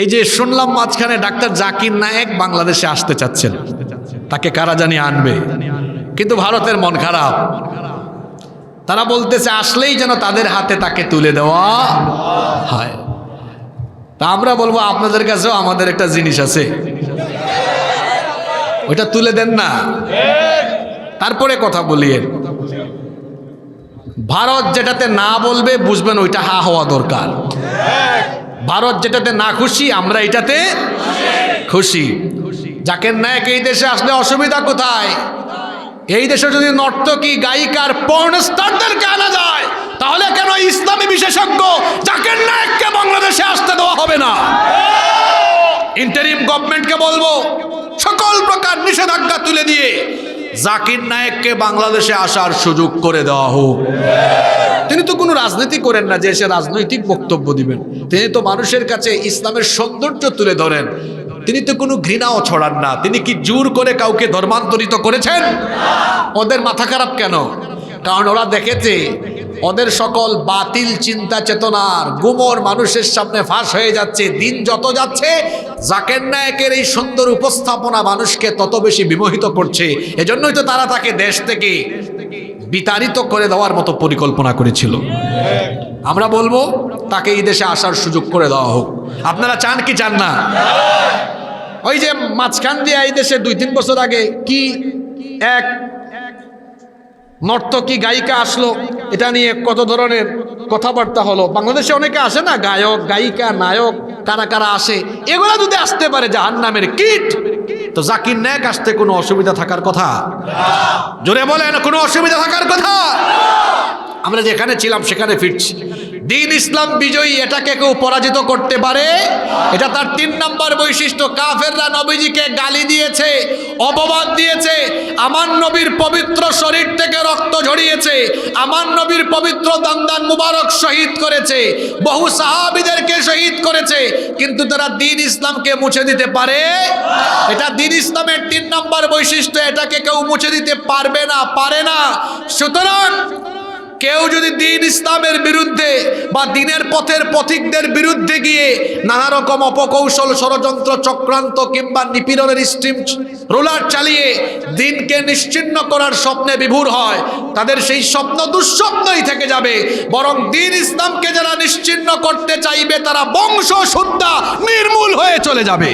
এই যে শুনলাম মাঝখানে ডাক্তার জাকির নায়েক বাংলাদেশে আসতে চাচ্ছেন। তাকে কারা জানি আনবে? কিন্তু ভারতের মন খারাপ। তারা বলতেছে, আসলেই যেন তাদের হাতে তাকে তুলে দেওয়া হয়। তা আমরা বলব, আপনাদের কাছেও আমাদের একটা জিনিস আছে। ওইটা তুলে দেন না। তারপরে কথা বলিয়ে, ভারত যেটাতে না বলবে, বুঝবেন ওইটা হা হওয়া দরকার। ভারত যেটাতে না খুশি, আমরা এটাতে খুশি। জাকের নায়ক এই দেশে আসলে অসুবিধা কোথায়? এই দেশে যদি নর্তকী, গায়িকার পর্ণস্টারদেরকে আনা যায়, তাহলে কেন ইসলামী বিশেষজ্ঞ জাকের নায়ককে বাংলাদেশে আসতে দেওয়া হবে না? ইন্টারিম গভর্নমেন্টকে বলব, সকল প্রকার নিষেধাজ্ঞা তুলে দিয়ে জাকির নায়েককে বাংলাদেশে আসার সুযোগ করে দেওয়া হোক। তিনি তো কোনো রাজনীতি করেন না যে এসে রাজনৈতিক বক্তব্য দিবেন। তিনি তো মানুষের কাছে ইসলামের সৌন্দর্য তুলে ধরেন। তিনি তো কোনো ঘৃণাও ছড়ান না। তিনি কি জোর করে কাউকে ধর্মান্তরিত করেছেন? ওদের মাথা খারাপ কেন? কারণ ওরা দেখেছে, ওদের সকল বাতিল চিন্তা চেতনার গুমর মানুষের সামনে ফাঁস হয়ে যাচ্ছে। দিন যত যাচ্ছে, জাকের নায়কের এই সুন্দর উপস্থাপনা মানুষকে তত বেশি বিমোহিত করছে। এজন্যই তো তারা তাকে দেশ থেকে বিতাড়িত করে দেওয়ার মতো পরিকল্পনা করেছিল। আমরা বলব, তাকে এই দেশে আসার সুযোগ করে দেওয়া হোক। আপনারা চান কি চান না? ওই যে মাঝখান দিয়ে এই দেশে দুই তিন বছর আগে কি এক নর্তকী গায়িকা আসলো। এটা নিয়ে কত ধরনের কথাবার্তা হলো। বাংলাদেশে অনেকে আসে না, গায়ক, গায়িকা, নায়ক, কারা কারা আসে? এগুলো যদি আসতে পারে জাহান নামের কিট, তো জাকির নায়ক আসতে কোনো অসুবিধা থাকার কথা? জোরে বলেন, কোনো অসুবিধা থাকার কথা? আমরা যেখানে ছিলাম, সেখানে ফিরছি। দিন ইসলাম বিজয়ী, এটাকে কেউ পরাজিত করতে পারে? এটা তার তিন নম্বর বৈশিষ্ট্য। কাফেররা নবীজিকে গালি দিয়েছে, অপবাদ দিয়েছে, আমার নবীর পবিত্র শরীর থেকে রক্ত ঝরিয়েছে, আমার নবীর পবিত্র দান্দান মুবারক শহীদ করেছে, বহু সাহাবিদেরকে শহীদ করেছে, কিন্তু তারা দিন ইসলামকে মুছে দিতে পারে? এটা দিন ইসলামের তিন নম্বর বৈশিষ্ট্য, এটাকে কেউ মুছে দিতে পারবে না, পারে না। সুতরাং কেউ যদি দিন ইসলামের বিরুদ্ধে বা দিনের পথের পথিকদের বিরুদ্ধে গিয়ে নানা রকম অপকৌশল, ষড়যন্ত্র, চক্রান্ত কিংবা নিপীড়নের স্টিম রোলার চালিয়ে দিনকে নিশ্চিন্ন করার স্বপ্নে বিভোর হয়, তাদের সেই স্বপ্ন দুঃস্বপ্নই থেকে যাবে। বরং দিন ইসলামকে যারা নিশ্চিন্ন করতে চাইবে, তারা বংশ শুদ্ধা নির্মূল হয়ে চলে যাবে।